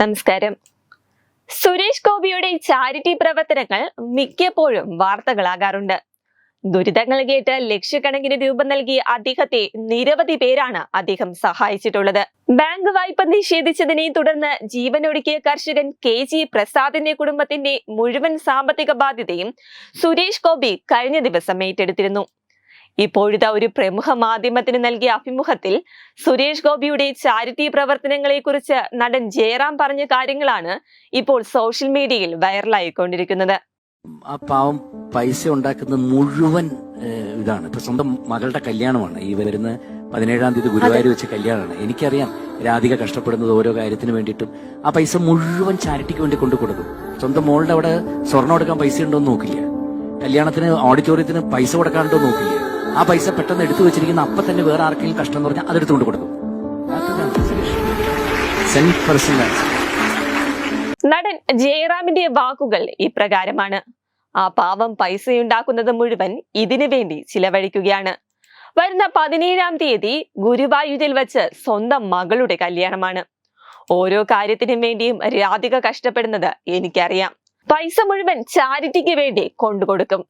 നമസ്കാരം. സുരേഷ് ഗോപിയുടെ ചാരിറ്റി പ്രവർത്തനങ്ങൾ മിക്കപ്പോഴും വാർത്തകളാകാറുണ്ട്. ദുരിതങ്ങൾ കേട്ട് ലക്ഷക്കണക്കിന് രൂപ നൽകി അദ്ദേഹത്തെ നിരവധി പേരാണ് അദ്ദേഹം സഹായിച്ചിട്ടുള്ളത്. ബാങ്ക് വായ്പ നിഷേധിച്ചതിനെ തുടർന്ന് ജീവനൊടുക്കിയ കർഷകൻ കെ. ജി. പ്രസാദിന്റെ കുടുംബത്തിന്റെ മുഴുവൻ സാമ്പത്തിക ബാധ്യതയും സുരേഷ് ഗോപി കഴിഞ്ഞ ദിവസം ഏറ്റെടുത്തിരുന്നു. ഇപ്പോഴത്തെ ഒരു പ്രമുഖ മാധ്യമത്തിന് നൽകിയ അഭിമുഖത്തിൽ സുരേഷ് ഗോപിയുടെ ചാരിറ്റി പ്രവർത്തനങ്ങളെക്കുറിച്ച് നടൻ ജയറാം പറഞ്ഞ കാര്യങ്ങളാണ് ഇപ്പോൾ സോഷ്യൽ മീഡിയയിൽ വൈറലായിക്കൊണ്ടിരിക്കുന്നത്. ആ പാവം പൈസ ഉണ്ടാക്കുന്ന മുഴുവൻ ഇതാണ്. ഇപ്പൊ സ്വന്തം മകളുടെ കല്യാണമാണ്. ഈ വരുന്ന പതിനേഴാം തീയതി ഗുരുവായൂർ വെച്ച് കല്യാണമാണ്. എനിക്കറിയാം രാധിക കഷ്ടപ്പെടുന്നത് ഓരോ കാര്യത്തിന് വേണ്ടിയിട്ടും. ആ പൈസ മുഴുവൻ ചാരിറ്റിക്ക് വേണ്ടി കൊണ്ടു കൊടുക്കും. സ്വന്തം മോളുടെ അവിടെ സ്വർണം എടുക്കാൻ പൈസ ഉണ്ടോ എന്ന് നോക്കില്ല. കല്യാണത്തിന് ഓഡിറ്റോറിയത്തിന് പൈസ കൊടുക്കാനുണ്ടോ നോക്കില്ല. ആ പൈസ പെട്ടെന്ന് എടുത്തു വെച്ചിരിക്കുന്ന അപ്പൊ തന്നെ വേറെ ആർക്കെങ്കിലും കഷ്ടം എന്ന് പറഞ്ഞാൽ അതെടുത്തുകൊണ്ട് കൊടുക്കും. നടൻ ജയറാമിന്റെ വാക്കുകൾ ഇപ്രകാരമാണ് ആ പാവം പൈസയുണ്ടാക്കുന്നത് മുഴുവൻ ഇതിനു വേണ്ടി ചിലവഴിക്കുകയാണ്. വരുന്ന പതിനേഴാം തീയതി ഗുരുവായൂരിൽ വച്ച് സ്വന്തം മകളുടെ കല്യാണമാണ്. ഓരോ കാര്യത്തിനും വേണ്ടിയും രാധിക കഷ്ടപ്പെടുന്നത് എനിക്കറിയാം. പൈസ മുഴുവൻ ചാരിറ്റിക്ക് വേണ്ടി കൊണ്ടുകൊടുക്കും.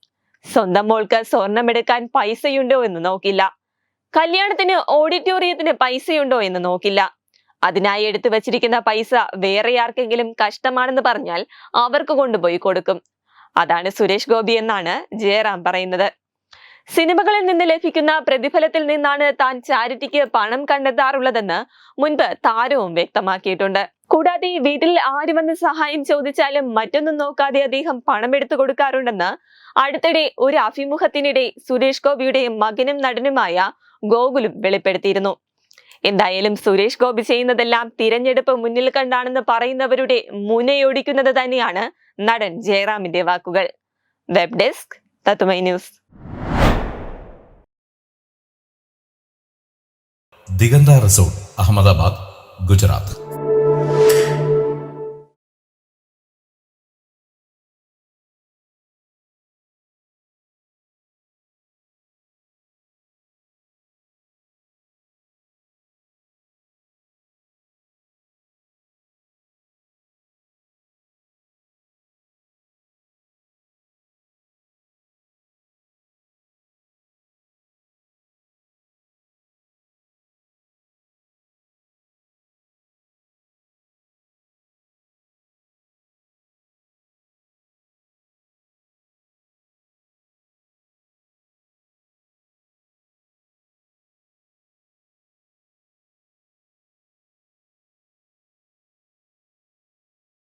സ്വന്തം മോൾക്ക് സ്വർണമെടുക്കാൻ പൈസയുണ്ടോ എന്ന് നോക്കില്ല. കല്യാണത്തിന് ഓഡിറ്റോറിയത്തിന് പൈസയുണ്ടോ എന്ന് നോക്കില്ല. അതിനായി എടുത്തു വച്ചിരിക്കുന്ന പൈസ വേറെ ആർക്കെങ്കിലും കഷ്ടമാണെന്ന് പറഞ്ഞാൽ അവർക്ക് കൊണ്ടുപോയി കൊടുക്കും. അതാണ് സുരേഷ് ഗോപി എന്നാണ് ജയറാം പറയുന്നത്. സിനിമകളിൽ നിന്ന് ലഭിക്കുന്ന പ്രതിഫലത്തിൽ നിന്നാണ് താൻ ചാരിറ്റിക്ക് പണം കണ്ടെത്താറുള്ളതെന്ന് മുൻപ് താരവും വ്യക്തമാക്കിയിട്ടുണ്ട്. കൂടാതെ വീട്ടിൽ ആര് വന്ന് സഹായം ചോദിച്ചാലും മറ്റൊന്നും നോക്കാതെ അദ്ദേഹം പണം എടുത്തു കൊടുക്കാറുണ്ടെന്ന് അടുത്തിടെ ഒരു അഭിമുഖത്തിനിടെ സുരേഷ് ഗോപിയുടെ മകനും നടനുമായ ഗോകുലും വെളിപ്പെടുത്തിയിരുന്നു. എന്തായാലും സുരേഷ് ഗോപി ചെയ്യുന്നതെല്ലാം തിരഞ്ഞെടുപ്പ് മുന്നിൽ കണ്ടാണെന്ന് പറയുന്നവരുടെ മുനയൊടിക്കുന്നത് തന്നെയാണ് നടൻ ജയറാമിന്റെ വാക്കുകൾ. വെബ് ഡെസ്ക് തത്തുമൈ ന്യൂസ്. ദിഗന്ത റിസോർട്ട് അഹമ്മദാബാദ് ഗുജറാത്ത്.